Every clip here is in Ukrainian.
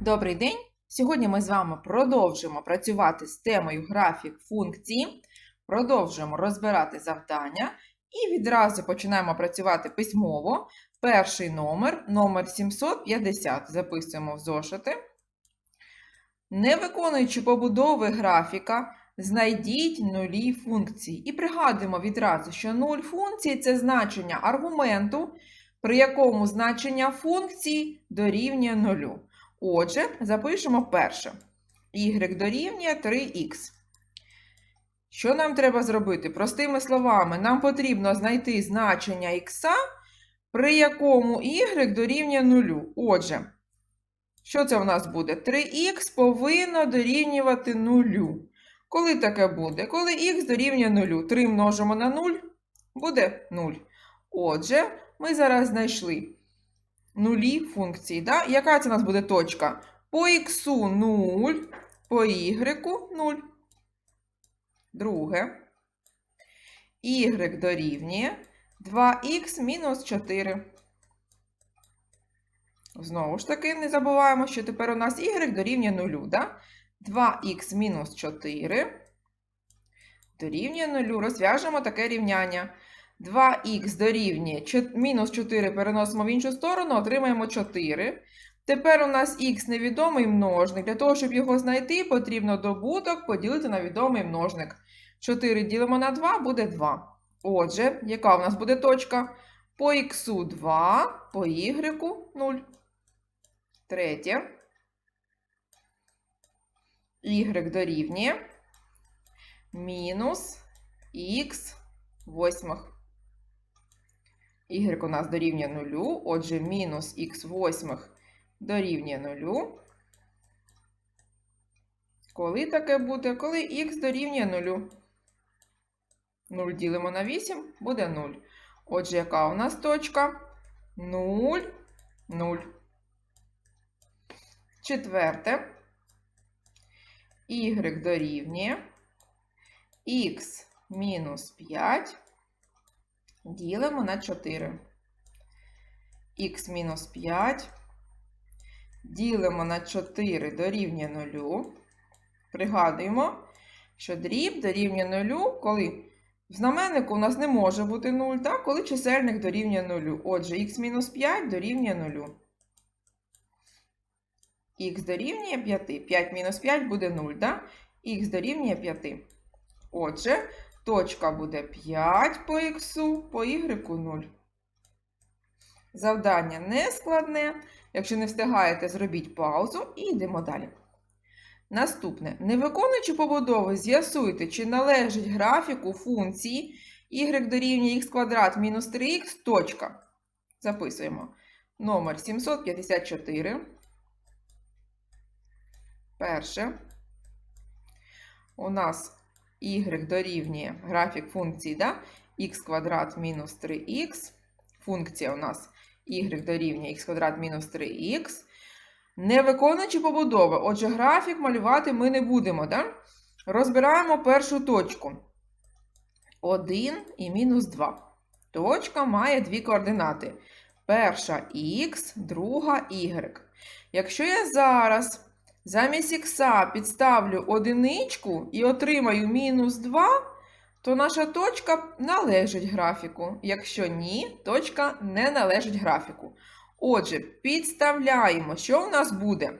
Добрий день! Сьогодні ми з вами продовжимо працювати з темою графік функції, продовжуємо розбирати завдання і відразу починаємо працювати письмово. Перший номер, номер 750, записуємо в зошити. Не виконуючи побудови графіка, знайдіть нулі функції. І пригадуємо відразу, що нуль функції це значення аргументу, при якому значення функції дорівнює нулю. Отже, запишемо перше. Y дорівнює 3х. Що нам треба зробити? Простими словами, нам потрібно знайти значення х, при якому y дорівнює 0. Отже, що це у нас буде? 3х повинно дорівнювати 0. Коли таке буде? Коли х дорівнює 0. 3 множимо на 0, буде 0. Отже, ми зараз знайшли нулі функції. Да? Яка це у нас буде точка? По х 0, по y 0. Друге. y дорівнює 2х мінус 4. Знову ж таки, не забуваємо, що тепер у нас y дорівнює 0. Да? 2х мінус 4 дорівнює 0. Розв'яжемо таке рівняння. 2х дорівнює мінус 4 переносимо в іншу сторону, отримаємо 4. Тепер у нас х невідомий множник. Для того, щоб його знайти, потрібно добуток поділити на відомий множник. 4 ділимо на 2 буде 2. Отже, яка у нас буде точка? По х 2, по y 0. Третє. y дорівнює мінус х восьмих. Y у нас дорівнює 0, отже, мінус х восьмих дорівнює 0. Коли таке буде? Коли х дорівнює 0. 0 ділимо на 8, буде 0. Отже, яка у нас точка? 0, 0. Четверте. Y дорівнює х мінус 5 ділимо на 4. Х мінус 5 ділимо на 4 дорівнює 0. Пригадуємо, що дріб дорівнює 0, коли в знаменнику у нас не може бути 0, так? коли чисельник дорівнює 0. Отже, х мінус 5 дорівнює 0. Х дорівнює 5. 5 мінус 5 буде 0, так? Х дорівнює 5. Отже, Точка буде 5 по х, по y 0. Завдання не складне. Якщо не встигаєте, зробіть паузу і йдемо далі. Наступне. Не виконуючи побудови, з'ясуйте, чи належить графіку функції y дорівнює х квадрат мінус 3х. Точка. Записуємо. Номер 754. Перше. У нас y дорівнює графік функції да? х квадрат мінус 3х. Функція у нас y дорівнює х квадрат мінус 3х. Не виконуючи побудови, отже, графік малювати ми не будемо. Да? Розбираємо першу точку. 1 і мінус 2. Точка має дві координати. Перша х, друга y. Якщо я зараз Замість х підставлю одиничку і отримаю мінус 2, то наша точка належить графіку. Якщо ні, точка не належить графіку. Отже, підставляємо, що в нас буде?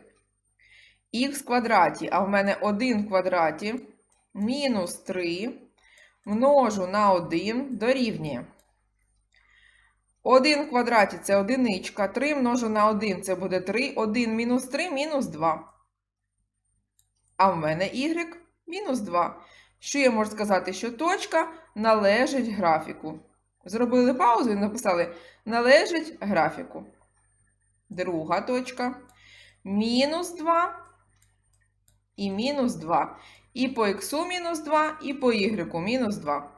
Х квадраті, а в мене 1 в квадраті, мінус 3 множу на 1 дорівнює. 1 в квадраті це одиничка, 3 множу на 1 це буде 3, 1 мінус 3 мінус 2. А в мене y мінус 2. Що я можу сказати, що точка належить графіку. Зробили паузу і написали належить графіку. Друга точка. Мінус 2 і мінус 2. І по х мінус 2, і по y мінус 2.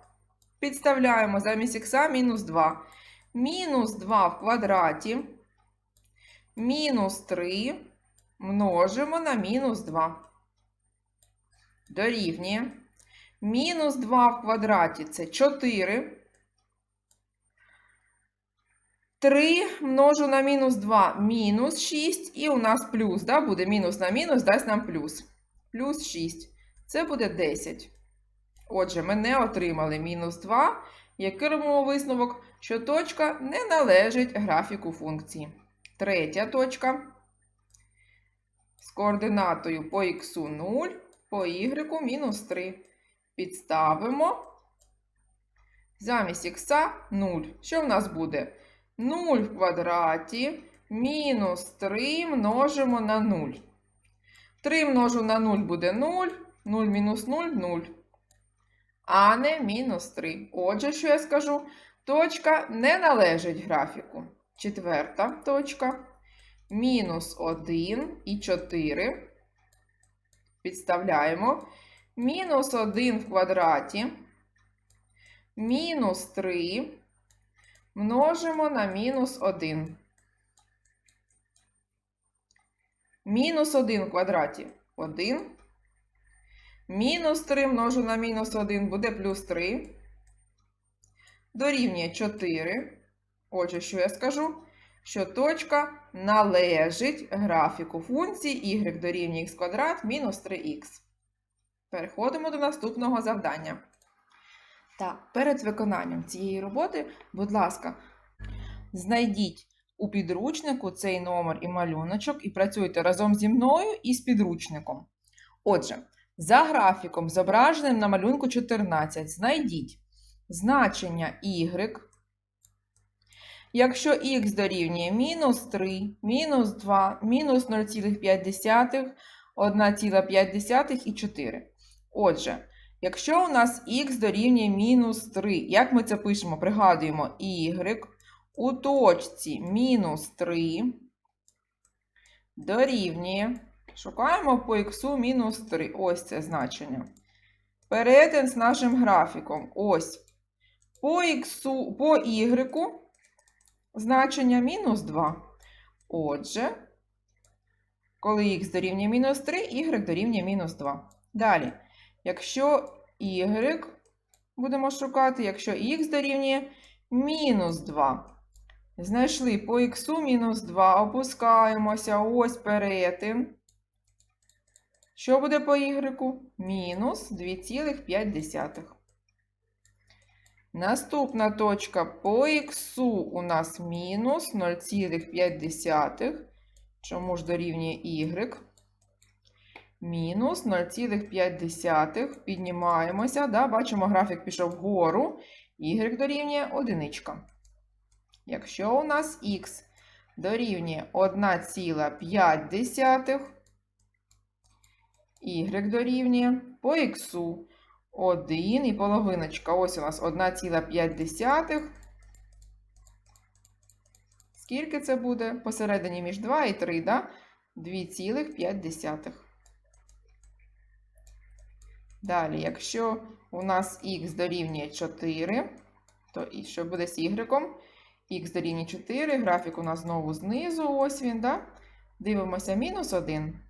Підставляємо замість х мінус 2. Мінус 2 в квадраті. Мінус 3 множимо на мінус 2 дорівнює. Мінус 2 в квадраті це 4. 3 множу на мінус 2 мінус 6, і у нас плюс, да, буде мінус на мінус, дасть нам плюс. Плюс 6. Це буде 10. Отже, ми не отримали мінус 2. Який робимо висновок, що точка не належить графіку функції. Третя точка з координатою по х 0, по y мінус 3. Підставимо. Замість х 0. Що в нас буде? 0 в квадраті мінус 3 множимо на 0. 3 множу на 0 буде 0, 0 мінус 0 0. А не мінус 3. Отже, що я скажу? Точка не належить графіку. Четверта точка. Мінус 1 і 4. Підставляємо. Мінус 1 в квадраті. Мінус 3 множимо на мінус 1. Мінус 1 в квадраті 1. Мінус 3 множу на мінус 1 буде плюс 3. Дорівнює 4. Отже, що я скажу? Що точка належить графіку функції y дорівнює х квадрат мінус 3х. Переходимо до наступного завдання. Так, перед виконанням цієї роботи, будь ласка, знайдіть у підручнику цей номер і малюночок і працюйте разом зі мною і з підручником. Отже, за графіком, зображеним на малюнку 14, знайдіть значення y, якщо х дорівнює мінус 3, мінус 2, мінус 0,5, 1,5 і 4. Отже, якщо у нас х дорівнює мінус 3, як ми це пишемо? Пригадуємо y у точці мінус 3 дорівнює. Шукаємо по х мінус 3. Ось це значення. Перетин з нашим графіком. Ось. По х, по y значення мінус 2. Отже, коли х дорівнює мінус 3, y дорівнює мінус 2. Далі, якщо y будемо шукати, якщо х дорівнює мінус 2. Знайшли по х мінус 2, опускаємося, ось перетин. Що буде по y? Мінус 2,5. Наступна точка по х у нас мінус 0,5. Чому ж дорівнює y? Мінус 0,5. Піднімаємося. Да? Бачимо, графік пішов вгору. Y дорівнює 1. Якщо у нас х дорівнює 1,5, y дорівнює по х 1 і половиночка. Ось у нас 1,5. Скільки це буде? Посередині між 2 і 3, да? 2,5. Далі, якщо у нас х дорівнює 4, то і що буде з y? Х дорівнює 4, графік у нас знову знизу, ось він, да? Дивимося мінус 1.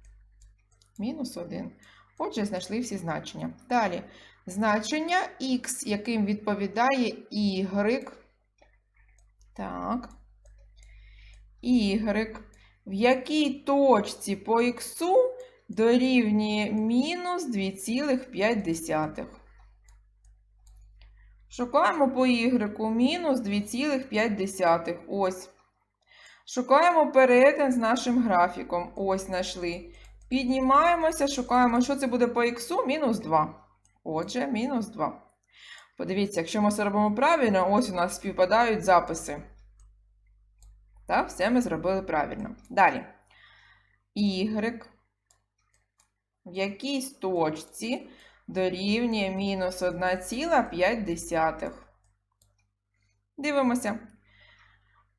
Мінус 1. Отже, знайшли всі значення. Далі, значення х, яким відповідає y. Так. Y, в якій точці по х дорівнює мінус 2,5. Шукаємо по y мінус 2,5. Ось. Шукаємо перетин з нашим графіком. Ось знайшли. Піднімаємося, шукаємо, що це буде по х, мінус 2. Отже, мінус 2. Подивіться, якщо ми це робимо правильно, ось у нас співпадають записи. Так, все ми зробили правильно. Далі. Y в якійсь точці дорівнює мінус 1,5. Дивимося.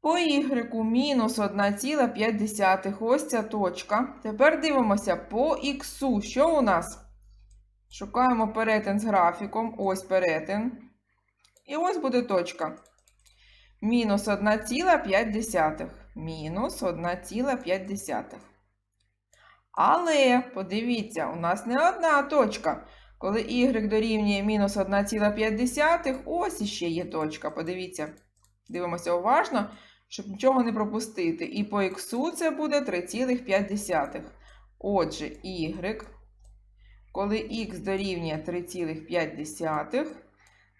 По y мінус 1,5. Ось ця точка. Тепер дивимося по х. Що у нас? Шукаємо перетин з графіком. Ось перетин. І ось буде точка. Мінус 1,5. Мінус 1,5. Але, подивіться, у нас не одна точка. Коли y дорівнює мінус 1,5, ось іще є точка. Подивіться. Дивимося уважно, щоб нічого не пропустити. І по х це буде 3,5. Отже, y, коли х дорівнює 3,5,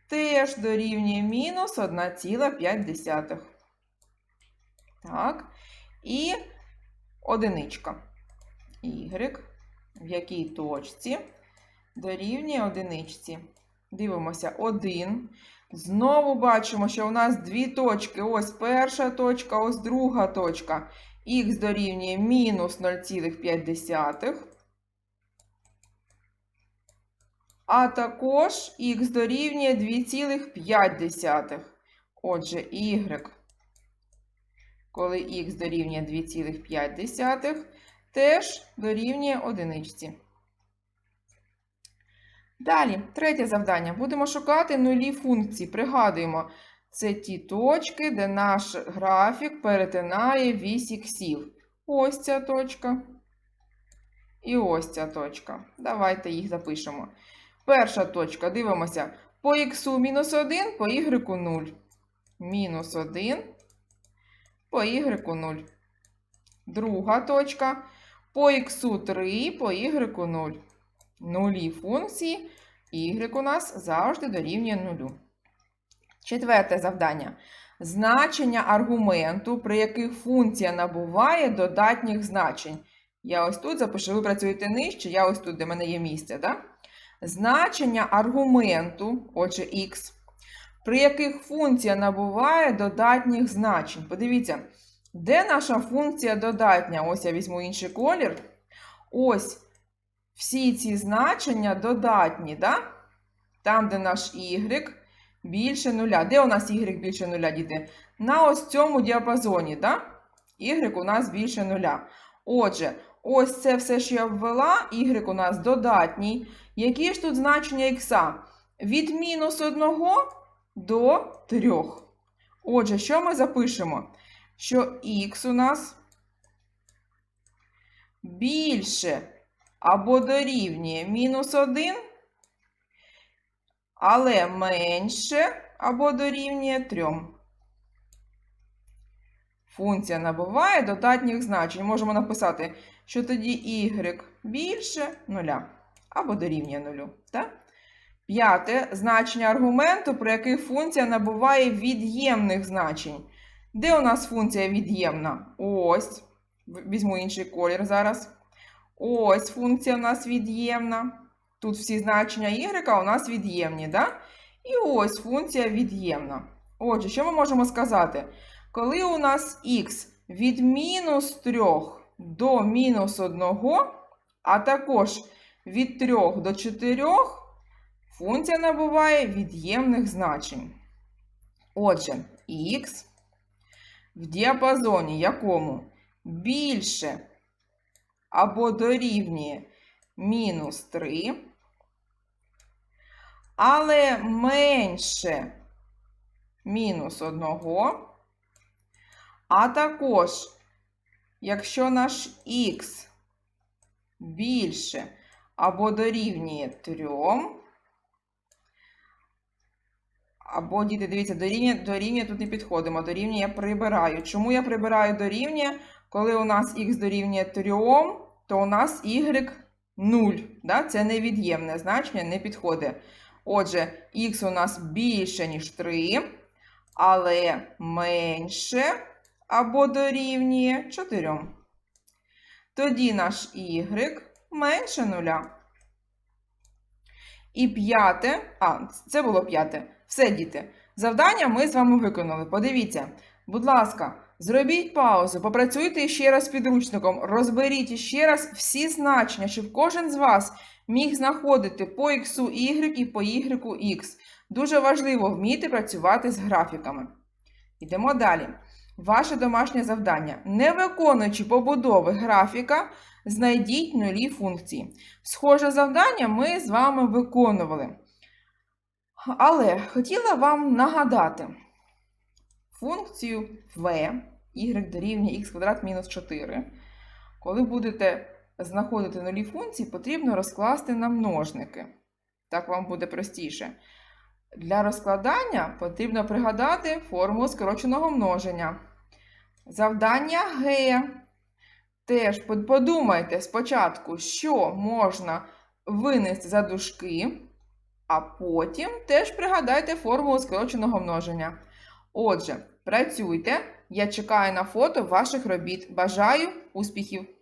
теж дорівнює мінус 1,5. Так. І одиничка. Y, в якій точці дорівнює одиничці. Дивимося 1. Знову бачимо, що у нас дві точки. Ось перша точка, ось друга точка. Х дорівнює мінус 0,5. А також х дорівнює 2,5. Отже, y, коли х дорівнює 2,5, теж дорівнює одиничці. Далі, третє завдання. Будемо шукати нулі функції. Пригадуємо, це ті точки, де наш графік перетинає вісь іксів. Ось ця точка. І ось ця точка. Давайте їх запишемо. Перша точка, дивимося. По х мінус 1, по y 0. Мінус 1, по y 0. Друга точка. По х 3, по y 0 нулі функції, y у нас завжди дорівнює нулю. Четверте завдання. Значення аргументу, при яких функція набуває додатніх значень. Я ось тут запишу, ви працюєте нижче, я ось тут, де в мене є місце. Да? Значення аргументу, отже, x, при яких функція набуває додатніх значень. Подивіться, де наша функція додатня? Ось я візьму інший колір. Ось всі ці значення додатні, да? там, де наш y більше нуля. Де у нас y більше нуля, діти? На ось цьому діапазоні, да? y у нас більше нуля. Отже, ось це все, що я ввела, y у нас додатній. Які ж тут значення х? Від мінус 1 до 3. Отже, що ми запишемо? Що х у нас більше або дорівнює мінус 1, але менше або дорівнює 3. Функція набуває додатніх значень. Можемо написати, що тоді y більше 0 або дорівнює 0. Так? П'яте значення аргументу, при яких функція набуває від'ємних значень. Де у нас функція від'ємна? Ось. Візьму інший колір зараз. Ось функція у нас від'ємна. Тут всі значення y у нас від'ємні. Да? І ось функція від'ємна. Отже, що ми можемо сказати? Коли у нас х від мінус 3 до мінус 1, а також від 3 до 4, функція набуває від'ємних значень. Отже, х в діапазоні якому більше або дорівнює мінус 3, але менше мінус 1, а також, якщо наш х більше або дорівнює 3, або, діти, дивіться, дорівнює, дорівнює тут не підходимо, дорівнює я прибираю. Чому я прибираю дорівнює? Коли у нас х дорівнює 3, то у нас y 0. Да? Це невід'ємне значення, не підходить. Отже, х у нас більше, ніж 3, але менше або дорівнює 4. Тоді наш y менше 0. І п'яте, а, це було п'яте. Все, діти. Завдання ми з вами виконали. Подивіться, будь ласка, зробіть паузу, попрацюйте ще раз з підручником, розберіть ще раз всі значення, щоб кожен з вас міг знаходити по x y і по y x. Дуже важливо вміти працювати з графіками. Йдемо далі. Ваше домашнє завдання. Не виконуючи побудови графіка, знайдіть нулі функції. Схоже завдання ми з вами виконували. Але хотіла вам нагадати функцію v, y дорівнює x квадрат мінус 4. Коли будете знаходити нулі функції, потрібно розкласти на множники. Так вам буде простіше. Для розкладання потрібно пригадати формулу скороченого множення. Завдання Г. Теж подумайте спочатку, що можна винести за дужки, а потім теж пригадайте формулу скороченого множення. Отже, працюйте. Я чекаю на фото ваших робіт. Бажаю успіхів!